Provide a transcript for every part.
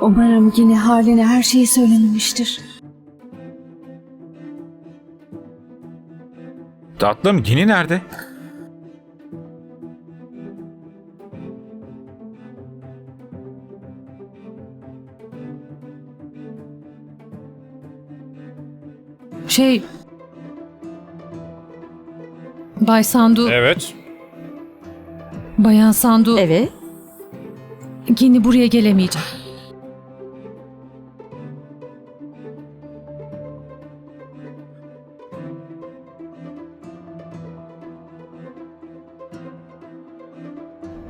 Umarım yine haline her şeyi söylememiştir. Tatlım Gini nerede? Şey... Bay Sandu, Evet. Bayan Sandu, Evet. yine buraya gelemeyecek.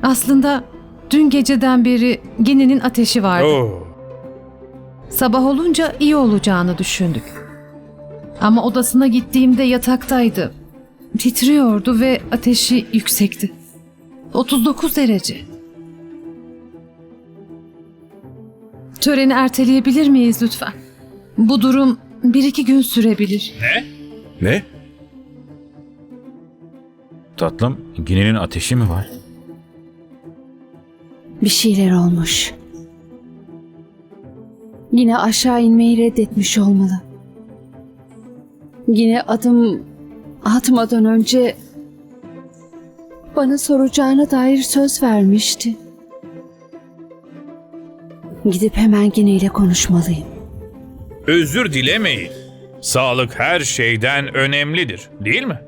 Aslında dün geceden beri Gini'nin ateşi vardı. Oo. Sabah olunca iyi olacağını düşündük. Ama odasına gittiğimde yataktaydı. Titriyordu ve ateşi yüksekti. 39 derece. Töreni erteleyebilir miyiz lütfen? Bu durum bir iki gün sürebilir. Ne? Tatlım Gini'nin ateşi mi var? Bir şeyler olmuş. Yine aşağı inmeyi reddetmiş olmalı. Yine adım atmadan önce bana soracağına dair söz vermişti. Gidip hemen Gine ile konuşmalıyım. Özür dilemeyin. Sağlık her şeyden önemlidir, değil mi?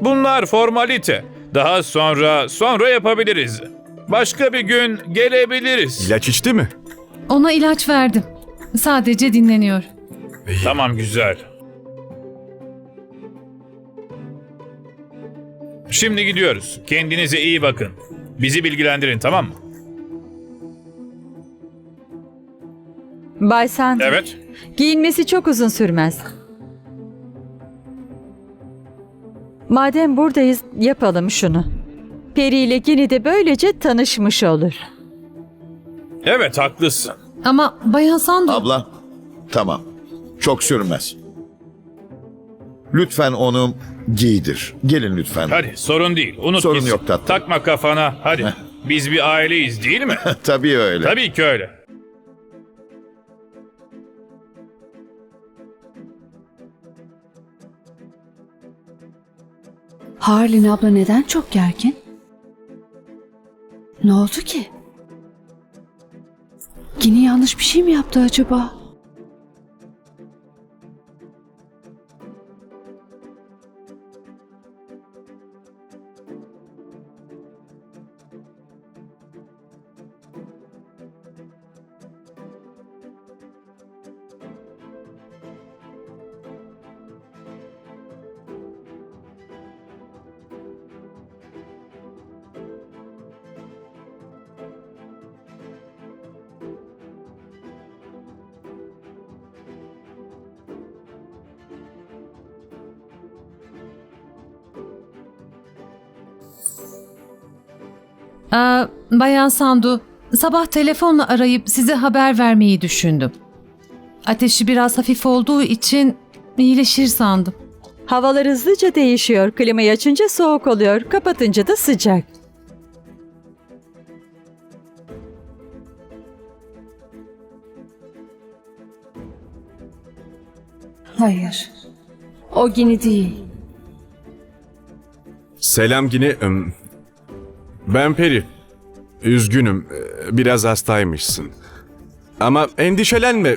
Bunlar formalite. Daha sonra sonra yapabiliriz. Başka bir gün gelebiliriz. İlaç içti mi? Ona ilaç verdim. Sadece dinleniyor. Tamam güzel. Şimdi gidiyoruz. Kendinize iyi bakın. Bizi bilgilendirin tamam mı? Bay Sandu. Evet. Giyinmesi çok uzun sürmez. Madem buradayız yapalım şunu. Peri ile Gini de böylece tanışmış olur. Evet haklısın. Ama Bayan Sandu... Abla, tamam. Çok sürmez. Lütfen onu giydir. Gelin lütfen. Hadi sorun değil. Unut Sorun gitsin. yok tatlım. Takma kafana. Hadi. Biz bir aileyiz değil mi? Tabii öyle. Tabii ki öyle. Harlin abla neden çok gergin? Ne oldu ki? Yine yanlış bir şey mi yaptı acaba? Aa, Bayan Sandu, sabah telefonla arayıp size haber vermeyi düşündüm. Ateşi biraz hafif olduğu için iyileşir sandım. Havalar hızlıca değişiyor. Klimayı açınca soğuk oluyor, kapatınca da sıcak. Hayır. O Gini değil. Selam ım, Ben Peri. Üzgünüm. ee, Biraz hastaymışsın. Ama endişelenme.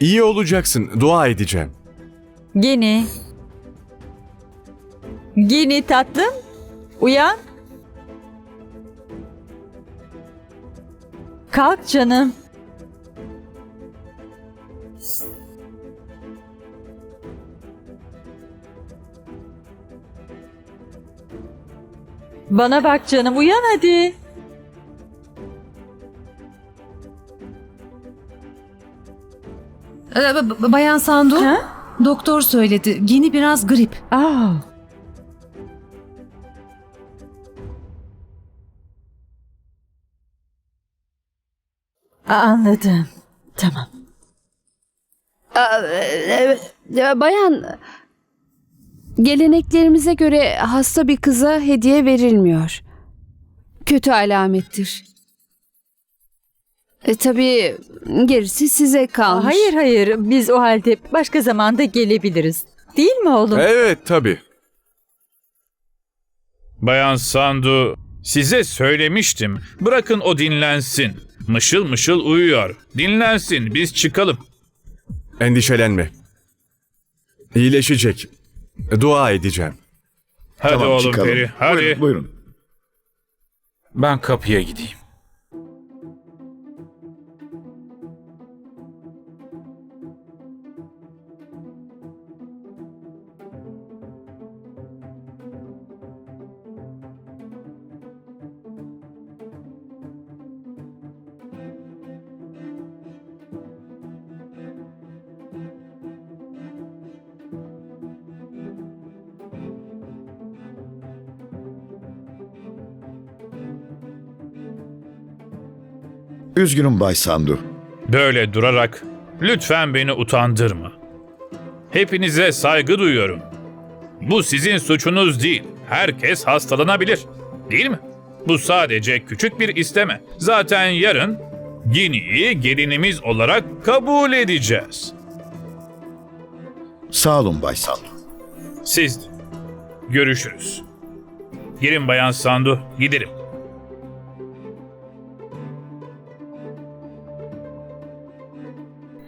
İyi olacaksın. Dua edeceğim. Gini. Gini tatlım. Uyan. Kalk canım. Bana bak canım uyan hadi. Ee, B- Bayan Sandu, Ha? doktor söyledi. Gini biraz grip. Aa. Anladım. Tamam. Evet, e, bayan geleneklerimize göre hasta bir kıza hediye verilmiyor. Kötü alamettir. E, tabii gerisi size kalmış. Hayır hayır biz o halde başka zamanda gelebiliriz. Değil mi oğlum? Evet tabii. Bayan Sandu, size söylemiştim. Bırakın o dinlensin. Mışıl mışıl uyuyor. Dinlensin, biz çıkalım. Endişelenme. İyileşecek. Dua edeceğim. Hadi tamam oğlum çıkalım. Peri, hadi. Buyurun, buyurun. Ben kapıya gideyim. Üzgünüm Bay Sandu. Böyle durarak lütfen beni utandırma. Hepinize saygı duyuyorum. Bu sizin suçunuz değil. Herkes hastalanabilir. Değil mi? Bu sadece küçük bir isteme. Zaten yarın Gini'yi gelinimiz olarak kabul edeceğiz. Sağ olun Bay Sandu. Siz de. Görüşürüz. Girin Bayan Sandu, gidelim.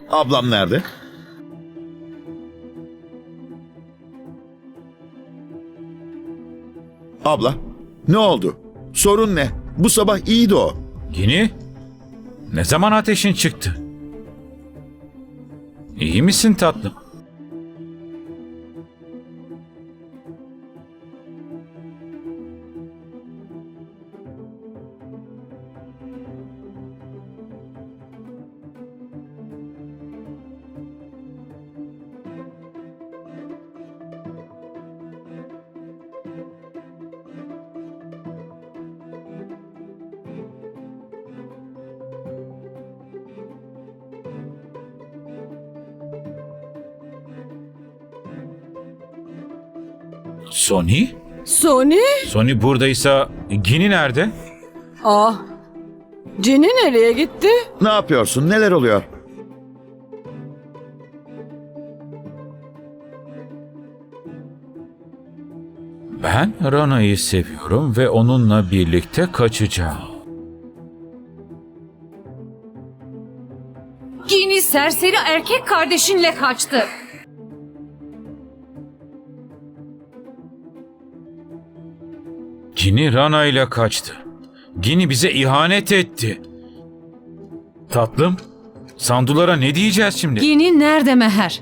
Ablam nerede? Abla, ne oldu? Sorun ne? Bu sabah iyiydi o. Gini? Ne zaman ateşin çıktı? İyi misin tatlım? Sony? Sony? Sony buradaysa Gini nerede? Ah. Cini nereye gitti? Ne yapıyorsun? Neler oluyor? Ben Rana'yı seviyorum ve onunla birlikte kaçacağım. Gini serseri erkek kardeşinle kaçtı. Gini Rana ile kaçtı. Gini bize ihanet etti. Tatlım, sandulara ne diyeceğiz şimdi? Gini nerede Meher?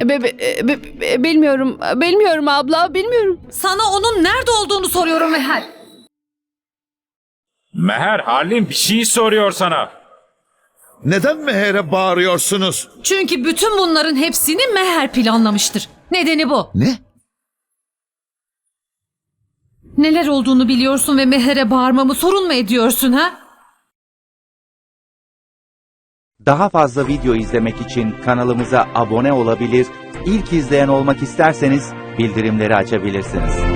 E, be- be- be- be- bilmiyorum. Bilmiyorum abla. Bilmiyorum. Sana onun nerede olduğunu soruyorum Meher. Meher, Halim bir şey soruyor sana. Neden Meher'e bağırıyorsunuz? Çünkü bütün bunların hepsini Meher planlamıştır. Nedeni bu. Ne? Neler olduğunu biliyorsun ve Meher'e bağırmamı sorun mu ediyorsun ha? Daha fazla video izlemek için kanalımıza abone olabilir, ilk izleyen olmak isterseniz bildirimleri açabilirsiniz.